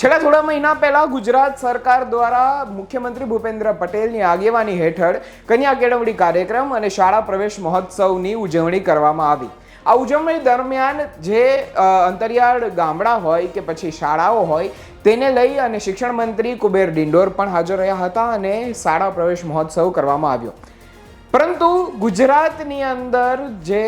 છેલ્લા થોડા મહિના પહેલા ગુજરાત સરકાર દ્વારા મુખ્યમંત્રી ભૂપેન્દ્ર પટેલની આગેવાની હેઠળ કન્યા કેળવણી કાર્યક્રમ અને શાળા પ્રવેશ મહોત્સવની ઉજવણી કરવામાં આવી. આ ઉજવણી દરમિયાન જે અંતરિયાળ ગામડા હોય કે પછી શાળાઓ હોય, તેને લઈ અને શિક્ષણ મંત્રી કુબેર ડિંડોર પણ હાજર રહ્યા હતા અને શાળા પ્રવેશ મહોત્સવ કરવામાં આવ્યો. પરંતુ ગુજરાતની અંદર જે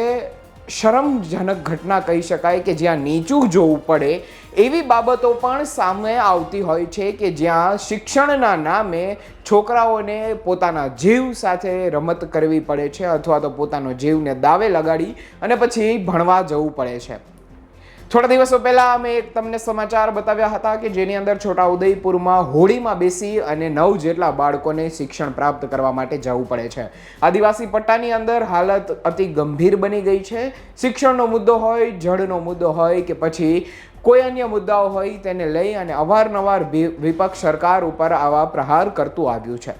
શરમજનક ઘટના કહી શકાય કે જ્યાં નીચું જોવું પડે, એવી બાબતો પણ સામે આવતી હોય છે કે જ્યાં શિક્ષણના નામે છોકરાઓને પોતાના જીવ સાથે રમત કરવી પડે છે અથવા તો પોતાનો જીવને દાવે લગાડી અને પછી ભણવા જવું પડે છે. થોડા દિવસો પહેલા અમે એક તમને સમાચાર બતાવ્યા હતા કે જેની અંદર છોટાઉદેપુરમાં હોળીમાં બેસી અને નવ જેટલા બાળકોને શિક્ષણ પ્રાપ્ત કરવા માટે જવું પડે છે. આદિવાસી પટ્ટાની અંદર હાલત અતિ ગંભીર બની ગઈ છે. શિક્ષણનો મુદ્દો હોય, જળનો મુદ્દો હોય કે પછી કોઈ અન્ય મુદ્દાઓ હોય, તેને લઈ અને અવારનવાર વિપક્ષ સરકાર ઉપર આવા પ્રહાર કરતું આવ્યું છે.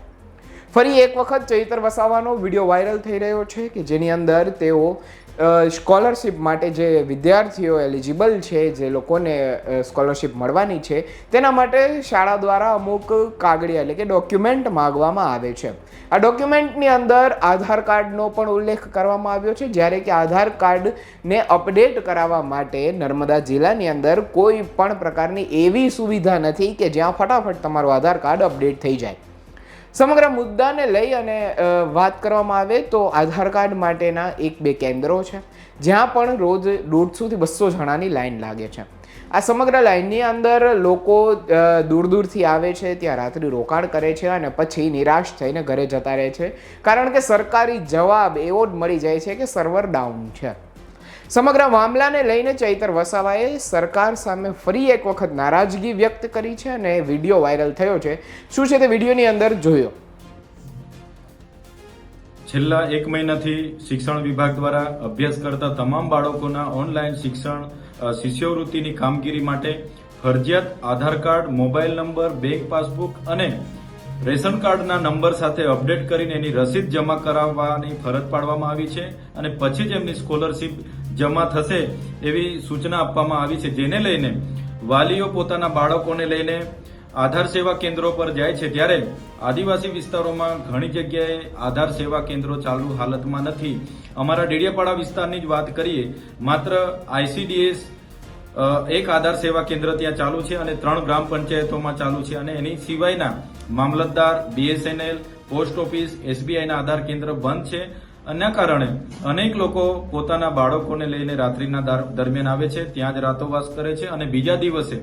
ફરી એક વખત ચૈતર વસાવાનો વીડિયો વાયરલ થઈ રહ્યો છે કે જેની અંદર તેઓ સ્કોલરશિપ માટે જે વિદ્યાર્થીઓ એલિજિબલ છે, જે લોકોને સ્કોલરશિપ મળવાની છે, તેના માટે શાળા દ્વારા અમુક કાગળિયા એટલે કે ડોક્યુમેન્ટ માગવામાં આવે છે. આ ડોક્યુમેન્ટની અંદર આધાર કાર્ડનો પણ ઉલ્લેખ કરવામાં આવ્યો છે. જ્યારે કે આધાર કાર્ડને અપડેટ કરાવવા માટે નર્મદા જિલ્લાની અંદર કોઈ પણ પ્રકારની એવી સુવિધા નથી કે જ્યાં ફટાફટ તમારું આધાર કાર્ડ અપડેટ થઈ જાય. સમગ્ર મુદ્દાને લઈ અને વાત કરવામાં આવે તો આધાર કાર્ડ માટેના એક બે કેન્દ્રો છે, જ્યાં પણ રોજ દોઢસોથી બસો જણાની લાઈન લાગે છે. આ સમગ્ર લાઈનની અંદર લોકો દૂર દૂરથી આવે છે, ત્યાં રાત્રિ રોકાણ કરે છે અને પછી નિરાશ થઈને ઘરે જતા રહે છે. કારણ કે સરકારી જવાબ એવો જ મળી જાય છે કે સર્વર ડાઉન છે. સમગ્ર મામલાને લઈને ચૈતર વસાવાએ સરકાર સામે ફરી એક વખત નારાજગી વ્યક્ત કરી છે અને વીડિયો વાયરલ થયો છે. શું છે તે વિડીયોની અંદર જોયો. છેલ્લા એક મહિનાથી શિક્ષણ વિભાગ દ્વારા અભ્યાસ કરતા તમામ બાળકોના ઓનલાઈન શિક્ષણ શિષ્યવૃત્તિની કામગીરી માટે ફરજિયાત Aadhaar card, mobile number, bank passbook અને રેશન કાર્ડના નંબર સાથે અપડેટ કરીને એની રસીદ જમા કરાવવાની ફરજ પાડવામાં આવી છે અને પછી જ એમની સ્કોલરશિપ જમા થશે એવી સૂચના આપવામાં આવી છે. જેને લઈને વાલીઓ પોતાના બાળકોને લઈને આધાર સેવા કેન્દ્રો પર જાય છે. ત્યારે આદિવાસી વિસ્તારોમાં ઘણી જગ્યાએ આધાર સેવા કેન્દ્રો ચાલુ હાલતમાં નથી. અમારા ડેડિયાપાડા વિસ્તારની જ વાત કરીએ, માત્ર આઈસીડીએસ એક આધાર સેવા કેન્દ્ર ત્યાં ચાલુ છે અને ત્રણ ગ્રામ પંચાયતોમાં ચાલુ છે અને એની સિવાયના મામલતદાર, બીએસએનએલ, પોસ્ટ ઓફિસ, એસબીઆઈના આધાર કેન્દ્ર બંધ છે. એના કારણે અનેક લોકો પોતાના બાળકોને લઈને રાત્રિના દર- દરમિયાન આવે છે, ત્યાં જ રાતોવાસ કરે છે અને બીજા દિવસે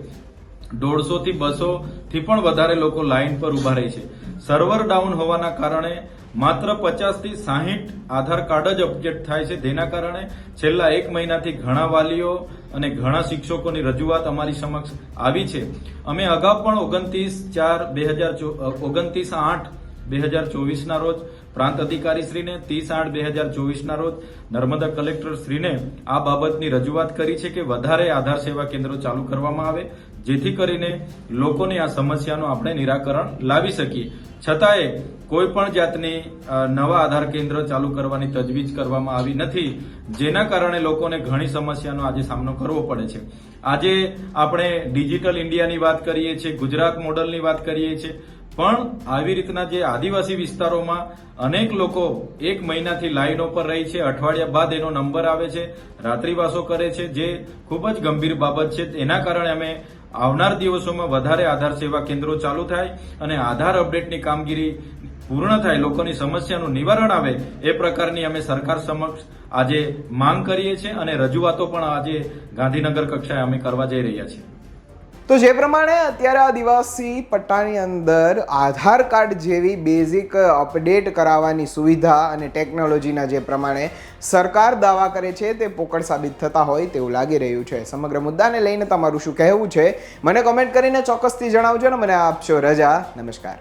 દોઢસો થી બસો થી પણ વધારે લોકો લાઇન પર ઊભા રહે છે. સર્વર ડાઉન હોવાના કારણે માત્ર પચાસથી સાહીઠ આધાર કાર્ડ જ અપડેટ થાય છે. જેના કારણે છેલ્લા એક મહિનાથી ઘણા વાલીઓ અને ઘણા શિક્ષકોની રજૂઆત અમારી સમક્ષ આવી છે. અમે અગાઉ પણ ઓગણત્રીસ ચાર બે હજાર ઓગણત્રીસ આઠ બે હજાર ચોવીસના રોજ પ્રાંત અધિકારી શ્રીને ત્રીસ આઠ બે હજાર ચોવીસના રોજ નર્મદા કલેક્ટર શ્રીને આ બાબતની રજૂઆત કરી છે કે વધારે આધાર સેવા કેન્દ્રો ચાલુ કરવામાં આવે, જેથી કરીને લોકોની આ સમસ્યાનું આપણે નિરાકરણ લાવી શકીએ. છતાંય કોઈ પણ જાતની નવા આધાર કેન્દ્ર ચાલુ કરવાની તજવીજ કરવામાં આવી નથી, જેના કારણે લોકોને ઘણી સમસ્યાનો આજે સામનો કરવો પડે છે. આજે આપણે ડિજિટલ ઇન્ડિયાની વાત કરીએ છીએ, ગુજરાત મોડલની વાત કરીએ છીએ પણ આવી રીતના જે આદિવાસી વિસ્તારોમાં અનેક લોકો એક મહિનાથી લાઈનો પર રહી છે, અઠવાડિયા બાદ એનો નંબર આવે છે રાત્રિવાસો કરે છે, જે ખૂબ જ ગંભીર બાબત છે. એના કારણે અમે આવનાર દિવસોમાં વધારે આધાર સેવા કેન્દ્રો ચાલુ થાય અને આધાર અપડેટની કામગીરી પૂર્ણ થાય, લોકોની સમસ્યાનું નિવારણ આવે, એ પ્રકારની અમે સરકાર સમક્ષ આજે માંગ કરીએ છીએ અને રજૂઆતો પણ આજે ગાંધીનગર કક્ષાએ અમે કરવા જઈ રહ્યા છીએ. તો જે પ્રમાણે અત્યારે આદિવાસી પટ્ટાની અંદર આધાર કાર્ડ જેવી બેઝિક અપડેટ કરાવવાની સુવિધા અને ટેકનોલોજીના જે પ્રમાણે સરકાર દાવા કરે છે તે પોકળ સાબિત થતા હોય તેવું લાગી રહ્યું છે. સમગ્ર મુદ્દાને લઈને તમારું શું કહેવું છે? મને કોમેન્ટ કરીને ચોક્કસથી જણાવજો ને મને આપશો રજા. નમસ્કાર.